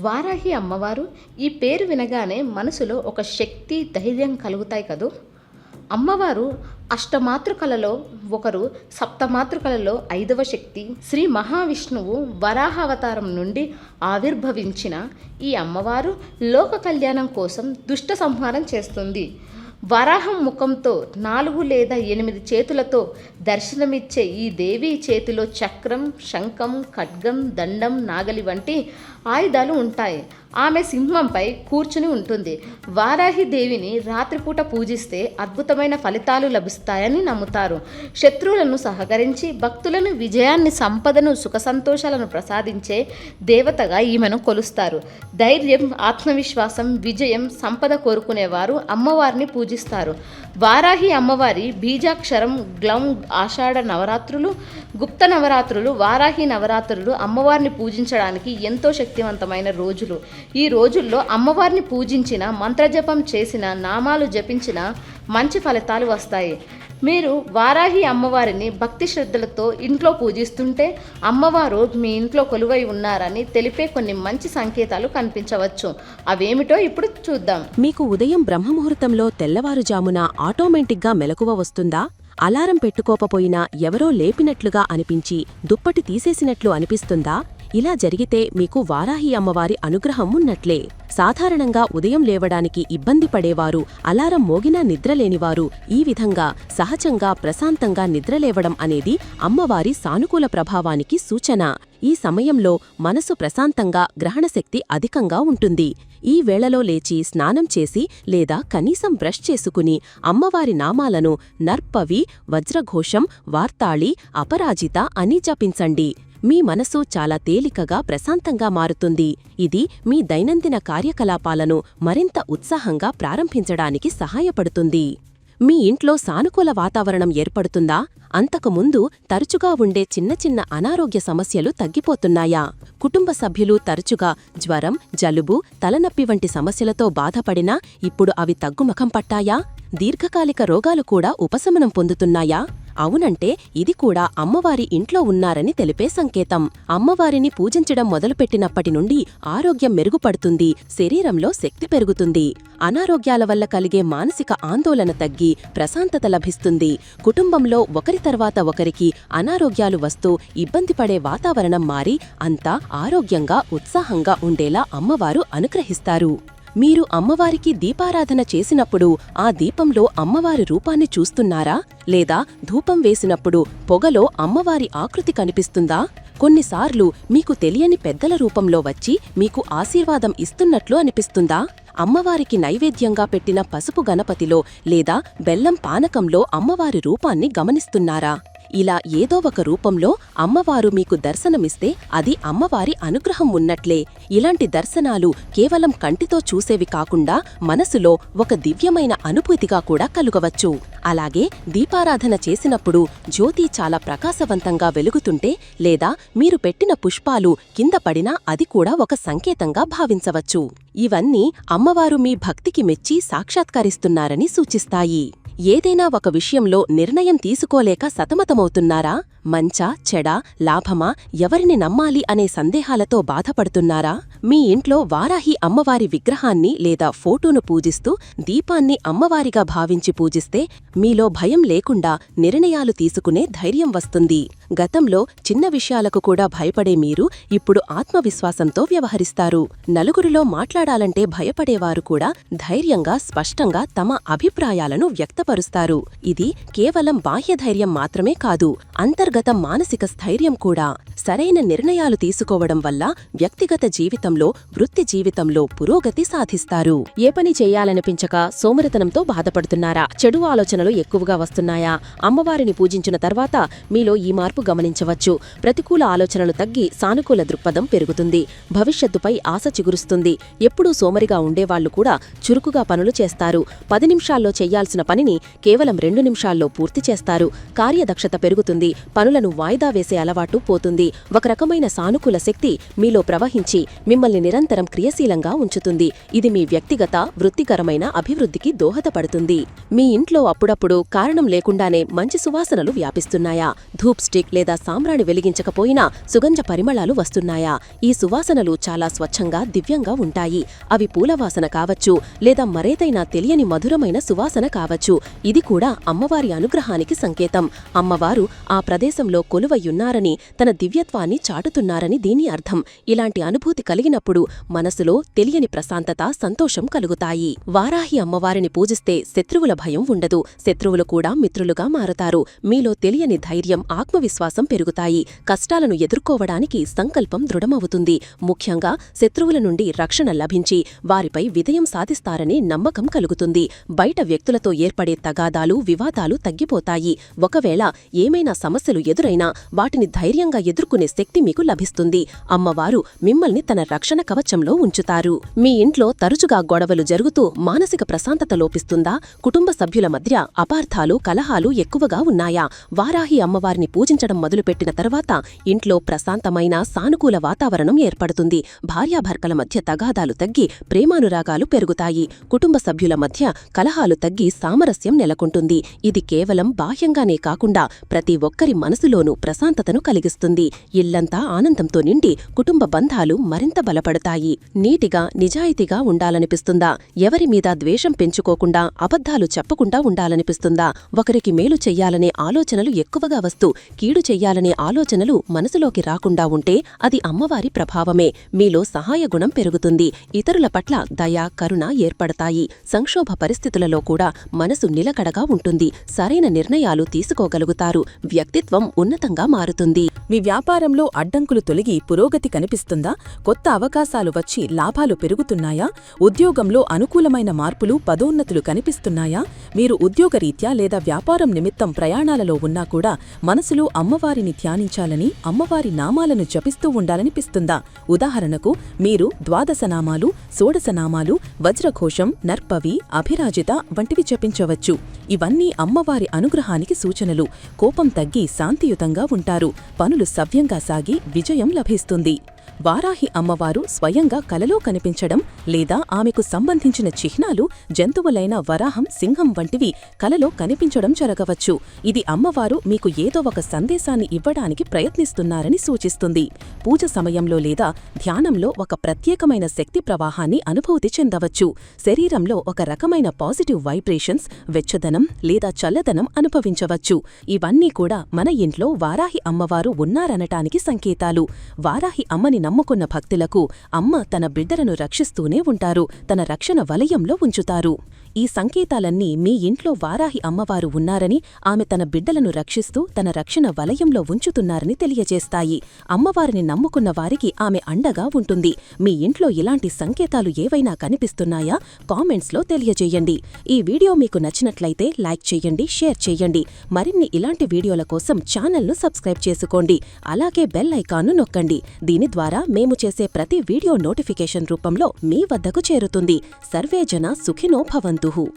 వారాహి అమ్మవారు ఈ పేరు వినగానే మనసులో ఒక శక్తి ధైర్యం కలుగుతాయి కదూ? అమ్మవారు అష్టమాతృకలలో ఒకరు సప్తమాతృకలలో ఐదవ శక్తి. శ్రీ మహావిష్ణువు వరాహావతారం నుండి ఆవిర్భవించిన ఈ అమ్మవారు లోక కళ్యాణం కోసం దుష్ట సంహారం చేస్తుంది. వరాహం ముఖంతో నాలుగు లేదా ఎనిమిది చేతులతో దర్శనమిచ్చే ఈ దేవి చేతిలో చక్రం శంఖం ఖడ్గం దండం నాగలి వంటి ఆయుధాలు ఉంటాయి. ఆమె సింహంపై కూర్చుని ఉంటుంది. వారాహి దేవిని రాత్రిపూట పూజిస్తే అద్భుతమైన ఫలితాలు లభిస్తాయని నమ్ముతారు. శత్రువులను సహకరించి భక్తులను విజయాన్ని సంపదను సుఖ సంతోషాలను ప్రసాదించే దేవతగా ఈమెను కొలుస్తారు. ధైర్యం ఆత్మవిశ్వాసం విజయం సంపద కోరుకునేవారు అమ్మవారిని పూజిస్తారు. వారాహి అమ్మవారి బీజాక్షరం గ్లౌం ఆషాఢ నవరాత్రులు గుప్త నవరాత్రులు వారాహి నవరాత్రులు అమ్మవారిని పూజించడానికి ఎంతో శక్తివంతమైన రోజులు. ఈ రోజుల్లో అమ్మవారిని పూజించిన మంత్రజపం చేసిన నామాలు జపించిన మంచి ఫలితాలు వస్తాయి. మీరు వారాహి అమ్మవారిని భక్తి శ్రద్ధలతో ఇంట్లో పూజిస్తుంటే అమ్మవారు మీ ఇంట్లో కొలువై ఉన్నారని తెలిపే కొన్ని మంచి సంకేతాలు కనిపించవచ్చు. అవేమిటో ఇప్పుడు చూద్దాం. మీకు ఉదయం బ్రహ్మముహూర్తంలో తెల్లవారుజామున ఆటోమేటిక్గా మెలకువ వస్తుందా? అలారం పెట్టుకోకపోయినా ఎవరో లేపినట్లుగా అనిపించి దుప్పటి తీసేసినట్లు అనిపిస్తుందా? ఇలా జరిగితే మీకు వారాహి అమ్మవారి అనుగ్రహం ఉన్నట్లే. సాధారణంగా ఉదయం లేవడానికి ఇబ్బంది పడేవారు అలారం మోగినా నిద్రలేనివారు. ఈ విధంగా సహజంగా ప్రశాంతంగా నిద్రలేవడం అనేది అమ్మవారి సానుకూల ప్రభావానికి సూచన. ఈ సమయంలో మనసు ప్రశాంతంగా గ్రహణశక్తి అధికంగా ఉంటుంది. ఈ వేళలో లేచి స్నానం చేసి లేదా కనీసం బ్రష్ చేసుకుని అమ్మవారి నామాలను నర్పవి వజ్రఘోషం వార్తాళి అపరాజిత అని జపించండి. మీ మనసు చాలా తేలికగా ప్రశాంతంగా మారుతుంది. ఇది మీ దైనందిన కార్యకలాపాలను మరింత ఉత్సాహంగా ప్రారంభించడానికి సహాయపడుతుంది. మీ ఇంట్లో సానుకూల వాతావరణం ఏర్పడుతుందా? అంతకుముందు తరచుగా ఉండే చిన్న చిన్న అనారోగ్య సమస్యలు తగ్గిపోతున్నాయా? కుటుంబ సభ్యులు తరచుగా జ్వరం జలుబు తలనొప్పి వంటి సమస్యలతో బాధపడినా ఇప్పుడు అవి తగ్గుముఖం పట్టాయా? దీర్ఘకాలిక రోగాలు కూడా ఉపశమనం పొందుతున్నాయా? అవునంటే ఇది కూడా అమ్మవారి ఇంట్లో ఉన్నారని తెలిపే సంకేతం. అమ్మవారిని పూజించడం మొదలుపెట్టినప్పటి నుండి ఆరోగ్యం మెరుగుపడుతుంది శరీరంలో శక్తి పెరుగుతుంది. అనారోగ్యాల వల్ల కలిగే మానసిక ఆందోళన తగ్గి ప్రశాంతత లభిస్తుంది. కుటుంబంలో ఒకరి తర్వాత ఒకరికి అనారోగ్యాలు వస్తూ ఇబ్బంది పడే వాతావరణం మారి అంతా ఆరోగ్యంగా ఉత్సాహంగా ఉండేలా అమ్మవారు అనుగ్రహిస్తారు. మీరు అమ్మవారికి దీపారాధన చేసినప్పుడు ఆ దీపంలో అమ్మవారి రూపాన్ని చూస్తున్నారా? లేదా ధూపం వేసినప్పుడు పొగలో అమ్మవారి ఆకృతి కనిపిస్తుందా? కొన్నిసార్లు మీకు తెలియని పెద్దల రూపంలో వచ్చి మీకు ఆశీర్వాదం ఇస్తున్నట్లు అనిపిస్తుందా? అమ్మవారికి నైవేద్యంగా పెట్టిన పసుపు గణపతిలో లేదా బెల్లం పానకంలో అమ్మవారి రూపాన్ని గమనిస్తున్నారా? ఇలా ఏదో ఒక రూపంలో అమ్మవారు మీకు దర్శనమిస్తే అది అమ్మవారి అనుగ్రహం ఉన్నట్లే. ఇలాంటి దర్శనాలు కేవలం కంటితో చూసేవి కాకుండా మనసులో ఒక దివ్యమైన అనుభూతిగా కూడా కలుగవచ్చు. అలాగే దీపారాధన చేసినప్పుడు జ్యోతి చాలా ప్రకాశవంతంగా వెలుగుతుంటే లేదా మీరు పెట్టిన పుష్పాలు కింద పడినా అది కూడా ఒక సంకేతంగా భావించవచ్చు. ఇవన్నీ అమ్మవారు మీ భక్తికి మెచ్చి సాక్షాత్కరిస్తున్నారని సూచిస్తాయి. ఏదైనా ఒక విషయంలో నిర్ణయం తీసుకోలేక సతమతమవుతున్నారా? మంచా చెడా లాభమా ఎవరిని నమ్మాలి అనే సందేహాలతో బాధపడుతున్నారా? మీ ఇంట్లో వారాహి అమ్మవారి విగ్రహాన్ని లేదా ఫోటోను పూజిస్తూ దీపాన్ని అమ్మవారిగా భావించి పూజిస్తే మీలో భయం లేకుండా నిర్ణయాలు తీసుకునే ధైర్యం వస్తుంది. గతంలో చిన్న విషయాలకు కూడా భయపడే మీరు ఇప్పుడు ఆత్మవిశ్వాసంతో వ్యవహరిస్తారు. నలుగురిలో మాట్లాడాలంటే భయపడేవారు కూడా ధైర్యంగా స్పష్టంగా తమ అభిప్రాయాలను వ్యక్తపరుస్తారు. ఇది కేవలం బాహ్యధైర్యం మాత్రమే కాదు అంతర్ అంతర్గత మానసిక స్థైర్యం కూడా సరైన నిర్ణయాలు తీసుకోవడం వల్ల వ్యక్తిగత జీవితంలో వృత్తి జీవితంలో పురోగతి సాధిస్తారు. ఏ పని చేయాలనిపించక సోమరితనంతో బాధపడుతున్నారా? చెడు ఆలోచనలు ఎక్కువగా వస్తున్నాయా? అమ్మవారిని పూజించిన తర్వాత మీలో ఈ మార్పు గమనించవచ్చు. ప్రతికూల ఆలోచనలు తగ్గి సానుకూల దృక్పథం పెరుగుతుంది. భవిష్యత్తుపై ఆశ చిగురుస్తుంది. ఎప్పుడూ సోమరిగా ఉండేవాళ్ళు కూడా చురుకుగా పనులు చేస్తారు. పది నిమిషాల్లో చేయాల్సిన పనిని కేవలం రెండు నిమిషాల్లో పూర్తి చేస్తారు. కార్యదక్షత పెరుగుతుంది. పనులను వాయిదా వేసే అలవాటు పోతుంది. ఒక రకమైన సానుకూల శక్తి మీలో ప్రవహించి మిమ్మల్ని నిరంతరం క్రియాశీలంగా ఉంచుతుంది. ఇది మీ వ్యక్తిగత వృత్తికరమైన అభివృద్ధికి దోహదపడుతుంది. మీ ఇంట్లో అప్పుడప్పుడు కారణం లేకుండానే మంచి సువాసనలు వ్యాపిస్తున్నాయా? ధూప్ స్టిక్ లేదా సాంబ్రాణి వెలిగించకపోయినా సుగంధ పరిమళాలు వస్తున్నాయా? ఈ సువాసనలు చాలా స్వచ్ఛంగా దివ్యంగా ఉంటాయి. అవి పూలవాసన కావచ్చు లేదా మరేదైనా తెలియని మధురమైన సువాసన కావచ్చు. ఇది కూడా అమ్మవారి అనుగ్రహానికి సంకేతం. అమ్మవారు ఆ ప్రదేశం ప్రదేశంలో కొలువయ్యున్నారని తన దివ్యత్వాన్ని చాటుతున్నారని దీని అర్థం. ఇలాంటి అనుభూతి కలిగినప్పుడు మనసులో తెలియని ప్రశాంతత సంతోషం కలుగుతాయి. వారాహి అమ్మవారిని పూజిస్తే శత్రువుల భయం ఉండదు. శత్రువులు కూడా మిత్రులుగా మారతారు. మీలో తెలియని ధైర్యం ఆత్మవిశ్వాసం పెరుగుతాయి. కష్టాలను ఎదుర్కోవడానికి సంకల్పం దృఢమవుతుంది. ముఖ్యంగా శత్రువుల నుండి రక్షణ లభించి వారిపై విజయం సాధిస్తారని నమ్మకం కలుగుతుంది. బయట వ్యక్తులతో ఏర్పడే తగాదాలు వివాదాలు తగ్గిపోతాయి. ఒకవేళ ఏమైనా సమస్యలు ఎదురైనా వాటిని ధైర్యంగా ఎదుర్కొనే శక్తి మీకు లభిస్తుంది. అమ్మవారు మిమ్మల్ని తన రక్షణ కవచంలో ఉంచుతారు. మీ ఇంట్లో తరచుగా గొడవలు జరుగుతూ మానసిక ప్రశాంతత లోపిస్తుందా? కుటుంబ సభ్యుల మధ్య అపార్థాలు కలహాలు ఎక్కువగా ఉన్నాయా? వారాహి అమ్మవారిని పూజించడం మొదలుపెట్టిన తర్వాత ఇంట్లో ప్రశాంతమైన సానుకూల వాతావరణం ఏర్పడుతుంది. భార్యాభర్తల మధ్య తగాదాలు తగ్గి ప్రేమానురాగాలు పెరుగుతాయి. కుటుంబ సభ్యుల మధ్య కలహాలు తగ్గి సామరస్యం నెలకొంటుంది. ఇది కేవలం బాహ్యంగానే కాకుండా ప్రతి ఒక్కరి మనసులోనూ ప్రశాంతతను కలిగిస్తుంది. ఇల్లంతా ఆనందంతో నిండి కుటుంబ బంధాలు మరింత బలపడతాయి. నీటిగా నిజాయితీగా ఉండాలనిపిస్తుందా? ఎవరి మీద ద్వేషం పెంచుకోకుండా అబద్ధాలు చెప్పకుండా ఉండాలనిపిస్తుందా? ఒకరికి మేలు చెయ్యాలనే ఆలోచనలు ఎక్కువగా వస్తూ కీడు చెయ్యాలనే ఆలోచనలు మనసులోకి రాకుండా ఉంటే అది అమ్మవారి ప్రభావమే. మీలో సహాయ గుణం పెరుగుతుంది. ఇతరుల పట్ల దయ కరుణ ఏర్పడతాయి. సంక్షోభ పరిస్థితులలో కూడా మనసు నిలకడగా ఉంటుంది. సరైన నిర్ణయాలు తీసుకోగలుగుతారు. వ్యక్తిత్వం ఉన్నతంగా మారుతుంది. మీ వ్యాపారంలో అడ్డంకులు తొలగి పురోగతి కనిపిస్తుందా? కొత్త అవకాశాలు వచ్చి లాభాలు పెరుగుతున్నాయా? ఉద్యోగంలో అనుకూలమైన మార్పులు పదోన్నతులు కనిపిస్తున్నాయా? మీరు ఉద్యోగరీత్యా లేదా వ్యాపారం నిమిత్తం ప్రయాణాలలో ఉన్నా కూడా మనసులో అమ్మవారిని ధ్యానించాలని అమ్మవారి నామాలను జపిస్తూ ఉండాలనిపిస్తుందా? ఉదాహరణకు మీరు ద్వాదశనామాలు షోడశనామాలు వజ్రఘోషం నర్పవి అభిరాజిత వంటివి జపించవచ్చు. ఇవన్నీ అమ్మవారి అనుగ్రహానికి సూచనలు. కోపం తగ్గి శాంతియుతంగా ఉంటారు. పనులు సవ్యంగా సాగి విజయం లభిస్తుంది. వారాహి అమ్మవారు స్వయంగా కలలో కనిపించడం లేదా ఆమెకు సంబంధించిన చిహ్నాలు జంతువులైన వరాహం సింహం వంటివి కలలో కనిపించడం జరగవచ్చు. ఇది అమ్మవారు మీకు ఏదో ఒక సందేశాన్ని ఇవ్వడానికి ప్రయత్నిస్తున్నారని సూచిస్తుంది. పూజ సమయంలో లేదా ధ్యానంలో ఒక ప్రత్యేకమైన శక్తి ప్రవాహాన్ని అనుభూతి చెందవచ్చు. శరీరంలో ఒక రకమైన పాజిటివ్ వైబ్రేషన్స్ వెచ్చదనం లేదా చల్లదనం అనుభవించవచ్చు. ఇవన్నీ కూడా మన ఇంట్లో వారాహి అమ్మవారు ఉన్నారనటానికి సంకేతాలు. వారాహి అమ్మని నమ్ముకున్న భక్తులకు అమ్మ తన బిడ్డలను రక్షిస్తూనే ఉంటారు తన రక్షణ వలయంలో ఉంచుతారు. ఈ సంకేతాలన్నీ మీ ఇంట్లో వారాహి అమ్మవారు ఉన్నారని ఆమె తన బిడ్డలను రక్షిస్తూ తన రక్షణ వలయంలో ఉంచుతున్నారని తెలియజేస్తాయి. అమ్మవారిని నమ్ముకున్న వారికి ఆమె అండగా ఉంటుంది. మీ ఇంట్లో ఇలాంటి సంకేతాలు ఏవైనా కనిపిస్తున్నాయా? కామెంట్స్లో తెలియజేయండి. ఈ వీడియో మీకు నచ్చినట్లయితే లైక్ చేయండి షేర్ చేయండి. మరిన్ని ఇలాంటి వీడియోల కోసం ఛానల్ను సబ్స్క్రైబ్ చేసుకోండి. అలాగే బెల్ ఐకాన్ను నొక్కండి. దీని ద్వారా మేము చేసే ప్రతి వీడియో నోటిఫికేషన్ రూపంలో మీ వద్దకు చేరుతుంది. సర్వేజన సుఖినో భవంతుః. Tú